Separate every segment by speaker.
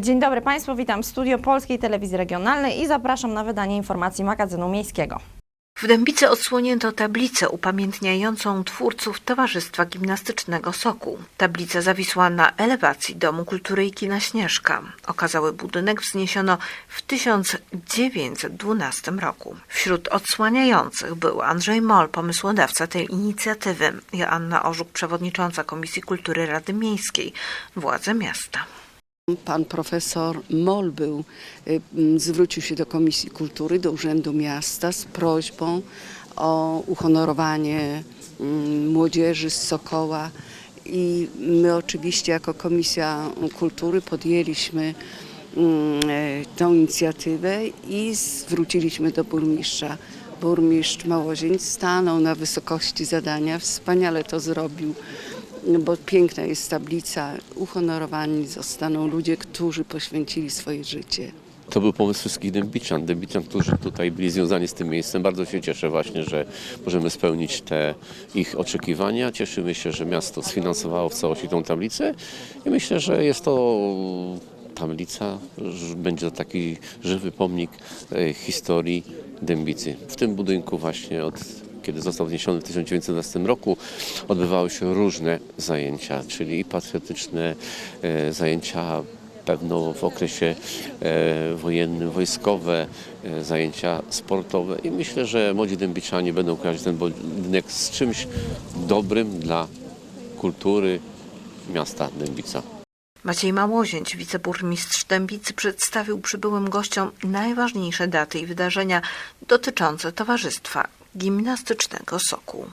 Speaker 1: Dzień dobry Państwu, witam w studio Polskiej Telewizji Regionalnej i zapraszam na wydanie informacji magazynu miejskiego.
Speaker 2: W Dębicy odsłonięto tablicę upamiętniającą twórców Towarzystwa Gimnastycznego Sokół. Tablica zawisła na elewacji Domu Kultury i Kina Śnieżka. Okazały budynek wzniesiono w 1912 roku. Wśród odsłaniających był Andrzej Moll, pomysłodawca tej inicjatywy, Joanna Orzuk, przewodnicząca Komisji Kultury Rady Miejskiej, władze miasta.
Speaker 3: Pan profesor Mol był, y, zwrócił się do Komisji Kultury, do Urzędu Miasta z prośbą o uhonorowanie młodzieży z Sokoła i my oczywiście jako Komisja Kultury podjęliśmy e, tą inicjatywę i zwróciliśmy do burmistrza. Burmistrz Małozień stanął na wysokości zadania, wspaniale to zrobił bo piękna jest tablica. Uhonorowani zostaną ludzie, którzy poświęcili swoje życie.
Speaker 4: To był pomysł wszystkich Dębiczan, Dębiczan, którzy tutaj byli związani z tym miejscem. Bardzo się cieszę właśnie, że możemy spełnić te ich oczekiwania. Cieszymy się, że miasto sfinansowało w całości tą tablicę i myślę, że jest to tablica, będzie to taki żywy pomnik e, historii Dębicy. W tym budynku właśnie od kiedy został wniesiony w 1911 roku, odbywały się różne zajęcia, czyli i patriotyczne e, zajęcia pewno w okresie e, wojennym, wojskowe, e, zajęcia sportowe i myślę, że młodzi dębiczanie będą kojarzyć ten budynek z czymś dobrym dla kultury miasta Dębica.
Speaker 2: Maciej Małozięć, wiceburmistrz Dębicy, przedstawił przybyłym gościom najważniejsze daty i wydarzenia dotyczące Towarzystwa Gimnastycznego Sokół.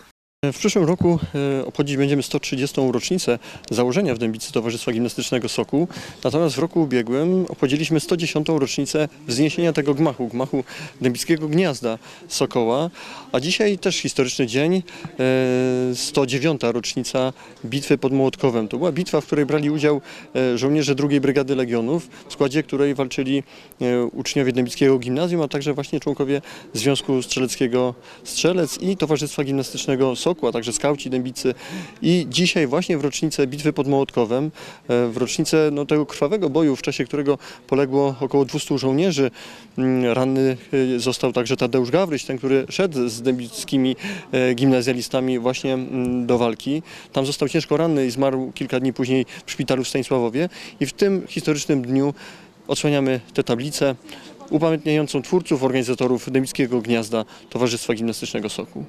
Speaker 5: W przyszłym roku e, obchodzić będziemy 130. rocznicę założenia w Dębicy Towarzystwa Gimnastycznego Soku. Natomiast w roku ubiegłym obchodziliśmy 110. rocznicę wzniesienia tego gmachu, gmachu Dębickiego Gniazda Sokoła. A dzisiaj też historyczny dzień, e, 109. rocznica bitwy pod Mołotkowem. To była bitwa, w której brali udział e, żołnierze II Brygady Legionów, w składzie której walczyli e, uczniowie Dębickiego Gimnazjum, a także właśnie członkowie Związku Strzeleckiego Strzelec i Towarzystwa Gimnastycznego Soku, a także skauci Dębicy. I dzisiaj właśnie w rocznicę bitwy pod Mołotkowem, w rocznicę no, tego krwawego boju, w czasie którego poległo około 200 żołnierzy, mm, ranny e, został także Tadeusz Gawryś, ten, który szedł z dębickimi e, gimnazjalistami właśnie mm, do walki. Tam został ciężko ranny i zmarł kilka dni później w szpitalu w Stanisławowie. I w tym historycznym dniu odsłaniamy tę tablicę upamiętniającą twórców, organizatorów Dębickiego Gniazda Towarzystwa Gimnastycznego Soku.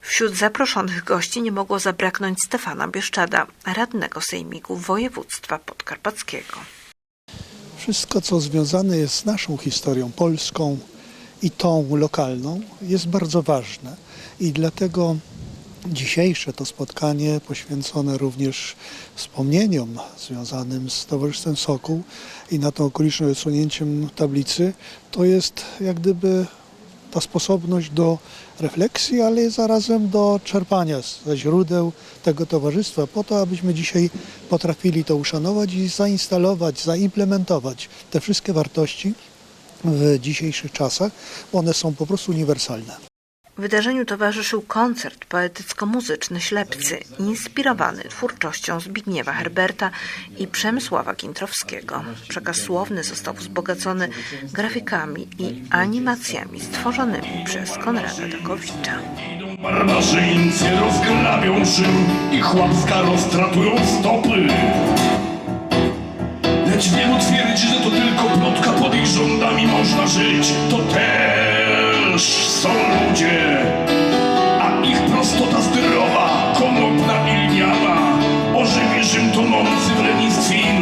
Speaker 2: Wśród zaproszonych gości nie mogło zabraknąć Stefana Bieszczada, radnego sejmiku województwa podkarpackiego.
Speaker 6: Wszystko, co związane jest z naszą historią polską i tą lokalną, jest bardzo ważne. I dlatego dzisiejsze to spotkanie poświęcone również wspomnieniom związanym z Towarzystwem Sokół i na tą okoliczność odsłonięciem tablicy, to jest jak gdyby ta sposobność do refleksji, ale zarazem do czerpania ze źródeł tego towarzystwa, po to, abyśmy dzisiaj potrafili to uszanować i zainstalować, zaimplementować te wszystkie wartości w dzisiejszych czasach, bo one są po prostu uniwersalne.
Speaker 2: Wydarzeniu towarzyszył koncert poetycko-muzyczny Ślepcy, inspirowany twórczością Zbigniewa Herberta i Przemysława Gintrowskiego. Przekaz słowny został wzbogacony grafikami i animacjami stworzonymi przez Konrada Dakowicza.
Speaker 7: Barbarzyńcy rozgrabią Rzym i chłapska roztratują stopy. Lecz wielu twierdzi, że to tylko plotka pod ich rządami można żyć. To też są ludzie, a ich prostota zdrowa, konopna i lniana. Ożywi Rzym tonący w lenistwie i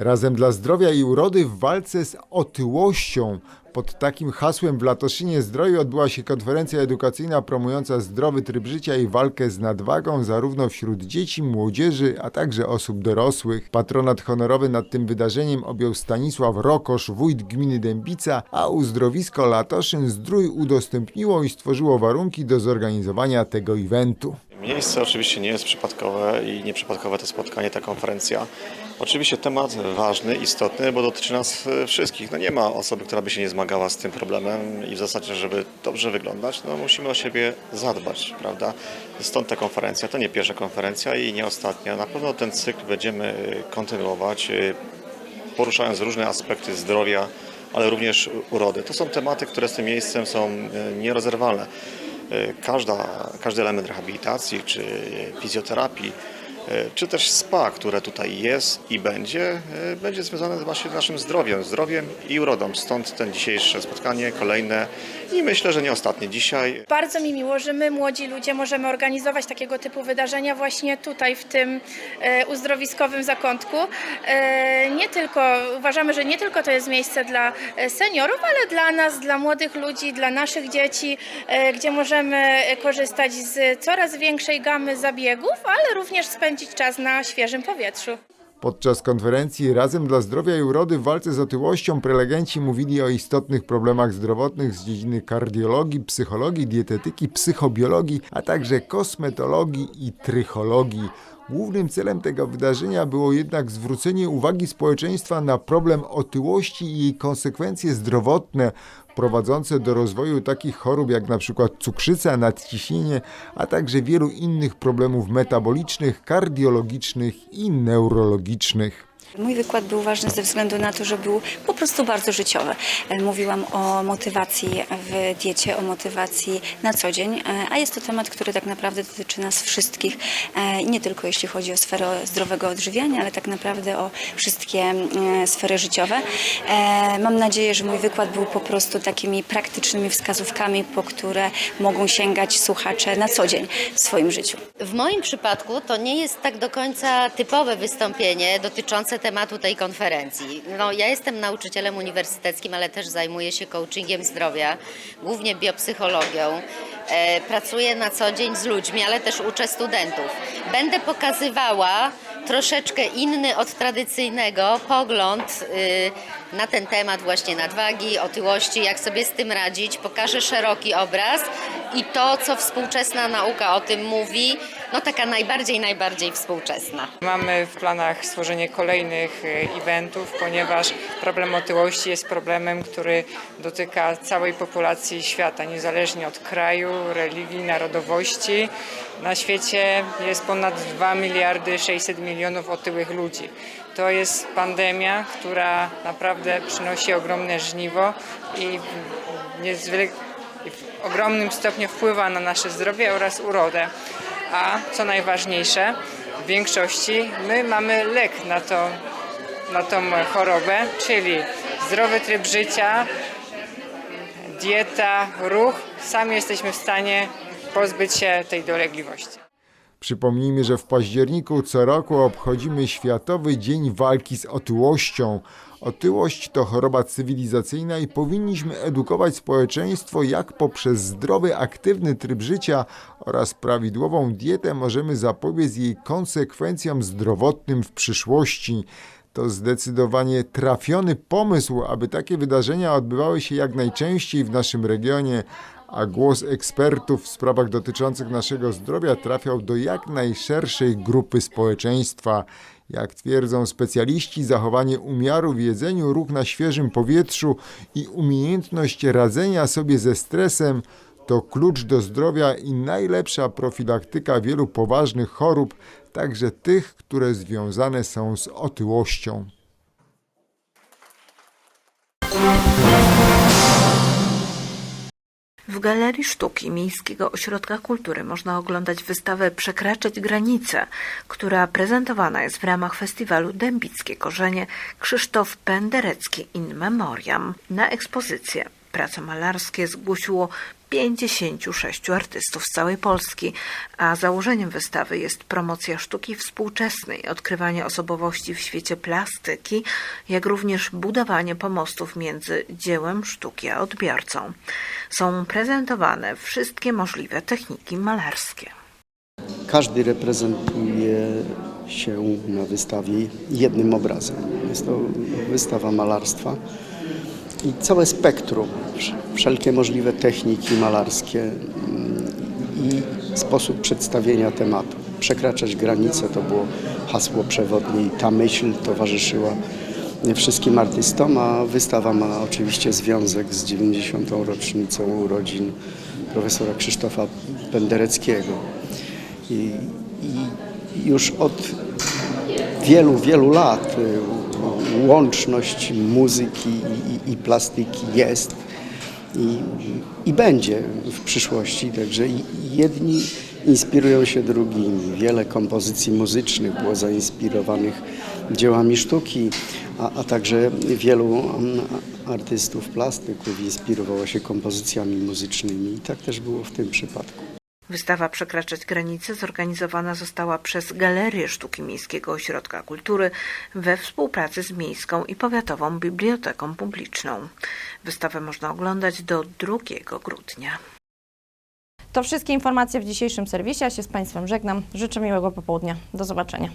Speaker 8: Razem dla zdrowia i urody w walce z otyłością. Pod takim hasłem w Latoszynie Zdroju odbyła się konferencja edukacyjna promująca zdrowy tryb życia i walkę z nadwagą zarówno wśród dzieci, młodzieży, a także osób dorosłych. Patronat honorowy nad tym wydarzeniem objął Stanisław Rokosz, wójt gminy Dębica, a uzdrowisko Latoszyn Zdrój udostępniło i stworzyło warunki do zorganizowania tego eventu.
Speaker 9: Miejsce oczywiście nie jest przypadkowe i nieprzypadkowe to spotkanie, ta konferencja. Oczywiście temat ważny, istotny, bo dotyczy nas e, wszystkich. No nie ma osoby, która by się nie zmagała z tym problemem i w zasadzie, żeby dobrze wyglądać, no musimy o siebie zadbać, prawda? Stąd ta konferencja, to nie pierwsza konferencja i nie ostatnia. Na pewno ten cykl będziemy y, kontynuować, y, poruszając różne aspekty zdrowia, ale również urody. To są tematy, które z tym miejscem są nierozerwalne. Każda, każdy element rehabilitacji czy fizjoterapii, czy też spa, które tutaj jest i będzie, y, będzie związane właśnie z naszym zdrowiem, zdrowiem i urodą. Stąd ten dzisiejsze spotkanie, kolejne i myślę, że nie ostatnie dzisiaj.
Speaker 10: Bardzo mi miło, że my, młodzi ludzie, możemy organizować takiego typu wydarzenia właśnie tutaj, w tym e, uzdrowiskowym zakątku. E, nie tylko, uważamy, że nie tylko to jest miejsce dla e, seniorów, ale dla nas, dla młodych ludzi, dla naszych dzieci, gdzie możemy korzystać z coraz większej gamy zabiegów, ale również spędzić czas na świeżym powietrzu.
Speaker 8: Podczas konferencji Razem dla Zdrowia i Urody w walce z otyłością prelegenci mówili o istotnych problemach zdrowotnych z dziedziny kardiologii, psychologii, dietetyki, psychobiologii, a także kosmetologii i trychologii. Głównym celem tego wydarzenia było jednak zwrócenie uwagi społeczeństwa na problem otyłości i jej konsekwencje zdrowotne prowadzące do rozwoju takich chorób jak przykład cukrzyca, nadciśnienie, a także wielu innych problemów metabolicznych, kardiologicznych i neurologicznych.
Speaker 11: Mój wykład był ważny ze względu na to, że był po prostu bardzo życiowy. E, Mówiłam o motywacji w diecie, o motywacji na co dzień, e, a jest to temat, który tak naprawdę dotyczy nas wszystkich. E, Nie tylko jeśli chodzi o sferę zdrowego odżywiania, ale tak naprawdę o wszystkie e, sfery życiowe. Mam nadzieję, że mój wykład był po prostu takimi praktycznymi wskazówkami, po które mogą sięgać słuchacze na co dzień w swoim życiu.
Speaker 12: W moim przypadku to nie jest tak do końca typowe wystąpienie dotyczące tematu tej konferencji. No, ja jestem nauczycielem uniwersyteckim, ale też zajmuję się coachingiem zdrowia, głównie biopsychologią. E, pracuję na co dzień z ludźmi, ale też uczę studentów. Będę pokazywała troszeczkę inny od tradycyjnego pogląd y, na ten temat właśnie nadwagi, otyłości, jak sobie z tym radzić. Pokażę szeroki obraz i to, co współczesna nauka o tym mówi, no taka najbardziej, najbardziej współczesna.
Speaker 13: Mamy w planach stworzenie kolejnych e, eventów, ponieważ problem otyłości jest problemem, który dotyka całej populacji świata, niezależnie od kraju, religii, narodowości. Na świecie jest ponad 2 miliardy 600 milionów otyłych ludzi. To jest pandemia, która naprawdę przynosi ogromne żniwo i niezwykle w ogromnym stopniu wpływa na nasze zdrowie oraz urodę. A co najważniejsze, w większości my mamy lek na, to, na tą chorobę, czyli zdrowy tryb życia, dieta, ruch. Sami jesteśmy w stanie pozbyć się tej dolegliwości.
Speaker 8: Przypomnijmy, że w październiku co roku obchodzimy Światowy Dzień Walki z Otyłością. Otyłość to choroba cywilizacyjna i powinniśmy edukować społeczeństwo, jak poprzez zdrowy, aktywny tryb życia oraz prawidłową dietę możemy zapobiec jej konsekwencjom zdrowotnym w przyszłości. To zdecydowanie trafiony pomysł, aby takie wydarzenia odbywały się jak najczęściej w naszym regionie, a głos ekspertów w sprawach dotyczących naszego zdrowia trafiał do jak najszerszej grupy społeczeństwa. Jak twierdzą specjaliści, zachowanie umiaru w jedzeniu, ruch na świeżym powietrzu i umiejętność radzenia sobie ze stresem to klucz do zdrowia i najlepsza profilaktyka wielu poważnych chorób, także tych, które związane są z otyłością.
Speaker 2: W Galerii Sztuki Miejskiego Ośrodka Kultury można oglądać wystawę Przekraczać granice, która prezentowana jest w ramach festiwalu Dębickie Korzenie Krzysztof Penderecki in Memoriam. Na ekspozycję prace malarskie zgłosiło 56 artystów z całej Polski, a założeniem wystawy jest promocja sztuki współczesnej, odkrywanie osobowości w świecie plastyki, jak również budowanie pomostów między dziełem sztuki a odbiorcą. Są prezentowane wszystkie możliwe techniki malarskie.
Speaker 14: Każdy reprezentuje się na wystawie jednym obrazem. Jest to wystawa malarstwa i całe spektrum, wszelkie możliwe techniki malarskie mm, i sposób przedstawienia tematu. Przekraczać granice to było hasło przewodnie i ta myśl towarzyszyła wszystkim artystom, a wystawa ma oczywiście związek z 90. rocznicą urodzin profesora Krzysztofa Pendereckiego. I, i już od wielu, wielu lat y, łączność muzyki i, i, i plastyki jest i, i będzie w przyszłości. Także jedni inspirują się drugimi. Wiele kompozycji muzycznych było zainspirowanych dziełami sztuki, a, a także wielu mm, artystów, plastyków inspirowało się kompozycjami muzycznymi. I tak też było w tym przypadku.
Speaker 2: Wystawa Przekraczać granice zorganizowana została przez Galerię Sztuki Miejskiego Ośrodka Kultury we współpracy z Miejską i Powiatową Biblioteką Publiczną. Wystawę można oglądać do 2 grudnia.
Speaker 1: To wszystkie informacje w dzisiejszym serwisie. Ja się z Państwem żegnam. Życzę miłego popołudnia. Do zobaczenia.